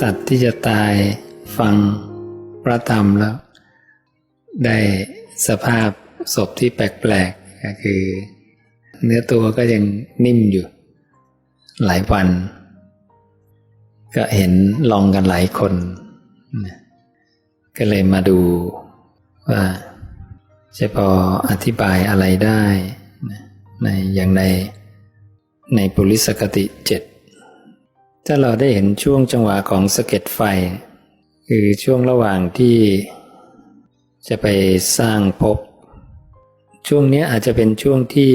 สัตว์ที่จะตายฟังพระธรรมแล้ว ได้สภาพศพที่แปลกๆก็คือ เนื้อตัวก็ยังนิ่มอยู่ หลายวัน ก็เห็นลองกันหลายคน ก็เลยมาดูว่าจะพออธิบายอะไรได้ ในอย่างในในปุริสกติเจ็ด ถ้าเราได้เห็นช่วงจังหวะของสะเก็ดไฟ คือช่วงระหว่างที่จะไปสร้างภพช่วงนี้อาจจะเป็นช่วงที่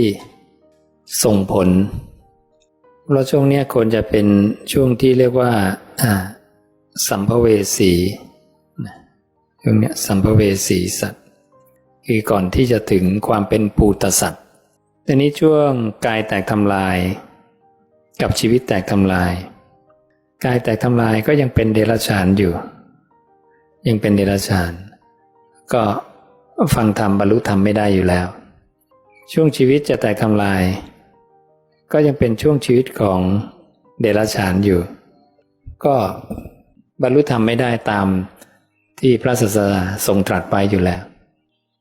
ส่งผล เพราะช่วงนี้ควรจะเป็นช่วงที่เรียกว่าสัมภเวสีช่วงนี้สัมภเวสีสัตว์ คือก่อนที่จะถึงความเป็นปูตสัตว์ทีนี้ช่วงกายแตกทำลาย กับชีวิตแตกทำลาย กายแตกทำลายก็ยังเป็นเดรัจฉานอยู่ ยังเป็นเดรัจฉาน ก็ฟังธรรมบรรลุธรรมไม่ได้อยู่แล้ว ช่วงชีวิตจะแตกทำลาย ก็ยังเป็นช่วงชีวิตของเดรัจฉานอยู่ ก็บรรลุธรรมไม่ได้ตามที่พระศาสดาทรงตรัสไปอยู่แล้ว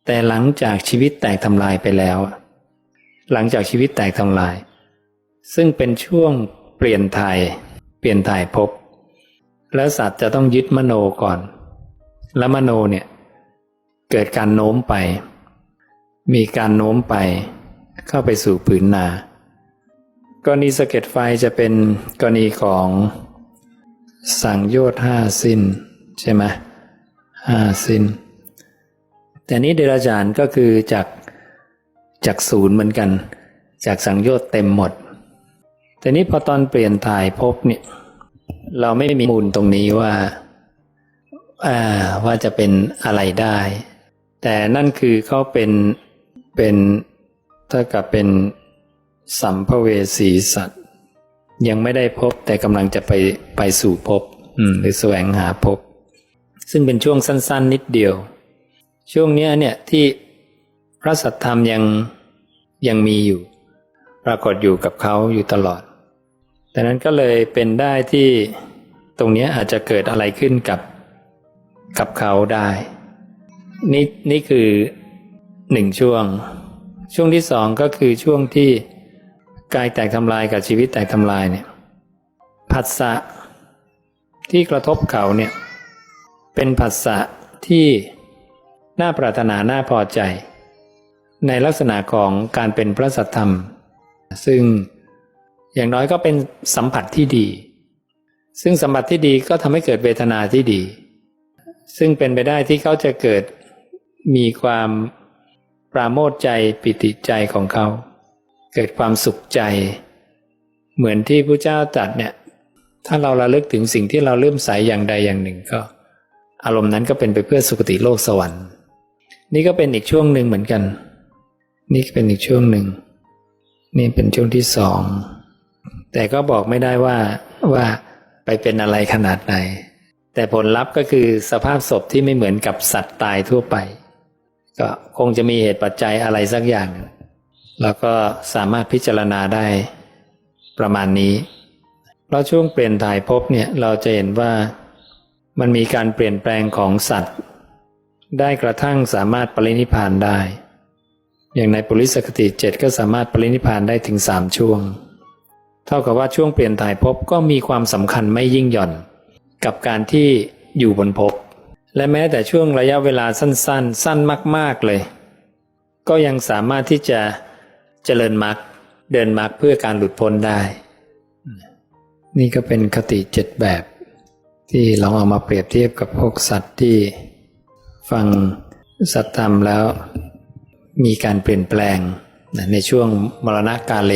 แต่หลังจากชีวิตแตกทำลายไปแล้ว หลังจากชีวิตแตกทำลาย ซึ่งเป็นช่วงเปลี่ยนถ่าย ปลี่ยนถ่ายภพแล้วสัตว์จะต้องยึดมโนก่อน แล้วมโนเนี่ยเกิดการโน้มไป มีการโน้มไป เข้าไปสู่ผืนนากรณีสะเก็ดไฟจะเป็นกรณีของสังโยชน์ห้าสิ้น ใช่ไหมห้าสิ้น แต่นี้เดรัจฉานก็คือจากจากศูนย์เหมือนกัน จากสังโยชน์เต็มหมด แต่นี้พอตอนเปลี่ยนถ่ายภพเนี่ย เราไม่มีมูลตรงนี้ว่าอ่าว่าจะเป็นอะไรได้ แต่นั่นคือเขาเป็นเป็นถ้ากับเป็นสัมภเวสีสัตว์ ยังไม่ได้พบแต่กำลังจะไปไปสู่พบอืมหรือแสวงหาพบ ซึ่งเป็นช่วงสั้น ๆ นิดเดียว ช่วงเนี้ยเนี่ยที่พระสัทธรรมยังยังมีอยู่ ปรากฏอยู่กับเขาอยู่ตลอด ดังนั้นก็เลยเป็นได้ที่ตรงนี้อาจจะเกิดอะไรขึ้นกับกับเขาได้ นี่นี่คือหนึ่งช่วง ช่วงที่สองก็คือช่วงที่กายแตกทำลายกับชีวิตแตกทำลายเนี่ยผัสสะที่กระทบเขาเนี่ยเป็นผัสสะที่น่าปรารถนาน่าพอใจ ในลักษณะของการเป็นพระสัทธรรม ซึ่ง อย่างน้อยก็เป็นสัมผัสที่ดี ซึ่งสัมผัสที่ดีก็ทำให้เกิดเวทนาที่ดี ซึ่งเป็นไปได้ที่เขาจะเกิดมีความปราโมทใจปิติใจของเขา เกิดความสุขใจ เหมือนที่พระเจ้าตรัสเนี่ย ถ้าเราระลึกถึงสิ่งที่เราเริ่มใสอย่างใดอย่างหนึ่งก็ อารมณ์นั้นก็เป็นไปเพื่อสุคติโลกสวรรค์ นี่ก็เป็นอีกช่วงหนึ่งเหมือนกัน นี่เป็นอีกช่วงหนึ่ง นี่เป็นช่วงที่สอง แต่ก็บอกไม่ได้ว่าว่าไปเป็นอะไรขนาดไหน แต่ผลลัพธ์ก็คือสภาพศพที่ไม่เหมือนกับสัตว์ตายทั่วไป ก็คงจะมีเหตุปัจจัยอะไรสักอย่าง แล้วก็สามารถพิจารณาได้ประมาณนี้ เพราะช่วงเปลี่ยนถ่ายภพเนี่ยเราจะเห็นว่ามันมีการเปลี่ยนแปลงของสัตว์ ได้กระทั่งสามารถปรินิพานได้ อย่างในปุริสคติเจ็ดก็สามารถปรินิพานได้ถึงสามช่วง เท่ากับว่าช่วงเปลี่ยนถ่ายภพก็มีความสำคัญไม่ยิ่งหย่อน กับการที่อยู่บนภพและแม้แต่ช่วงระยะเวลาสั้น ๆ สั้นมาก ๆเลย ก็ยังสามารถที่จะเจริญมรรคเดินมรรคเพื่อการหลุดพ้นได้ นี่ก็เป็นคติเจ็ดแบบ ที่ลองเอามาเปรียบเทียบกับพวกสัตว์ที่ฟังสัตธรรมแล้วมีการเปลี่ยนแปลงในช่วงมรณะกาเล